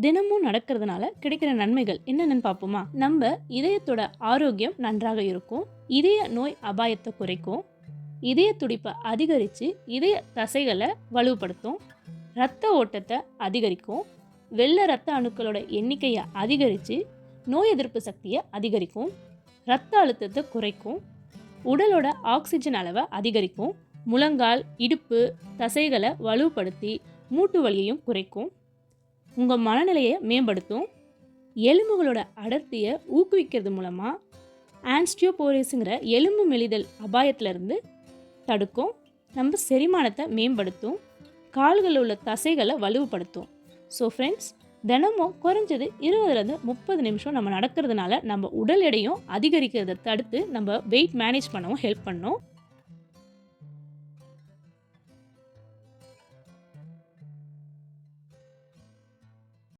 தினமும் நடக்கிறதுனால கிடைக்கிற நன்மைகள் என்னென்னு பார்ப்போமா? நம்ம இதயத்தோட ஆரோக்கியம் நன்றாக இருக்கும். இதய நோய் அபாயத்தை குறைக்கும். இதய துடிப்பை அதிகரித்து இதய தசைகளை வலுப்படுத்தும். இரத்த ஓட்டத்தை அதிகரிக்கும். வெள்ளை இரத்த அணுக்களோட எண்ணிக்கையை அதிகரித்து நோய் எதிர்ப்பு சக்தியை அதிகரிக்கும். இரத்த அழுத்தத்தை குறைக்கும். உடலோட ஆக்சிஜன் அளவை அதிகரிக்கும். முழங்கால் இடுப்பு தசைகளை வலுப்படுத்தி மூட்டு வலியையும் குறைக்கும். உங்கள் மனநிலையை மேம்படுத்தும். எலும்புகளோட அடர்த்தியை ஊக்குவிக்கிறது மூலமாக ஆன்ஸ்டியோபோரிஸுங்கிற எலும்பு மெலிதல் அபாயத்திலிருந்து தடுக்கும். நம்ம செரிமானத்தை மேம்படுத்தும். கால்களில் உள்ள தசைகளை வலுவுபடுத்தும். ஸோ ஃப்ரெண்ட்ஸ் தினமும் குறைஞ்சது இருபதுலேருந்து முப்பது நிமிஷம் நம்ம நடக்கிறதுனால நம்ம உடல் எடையும் அதிகரிக்கிறத தடுத்து நம்ம வெயிட் மேனேஜ் பண்ணவும் ஹெல்ப் பண்ணும்.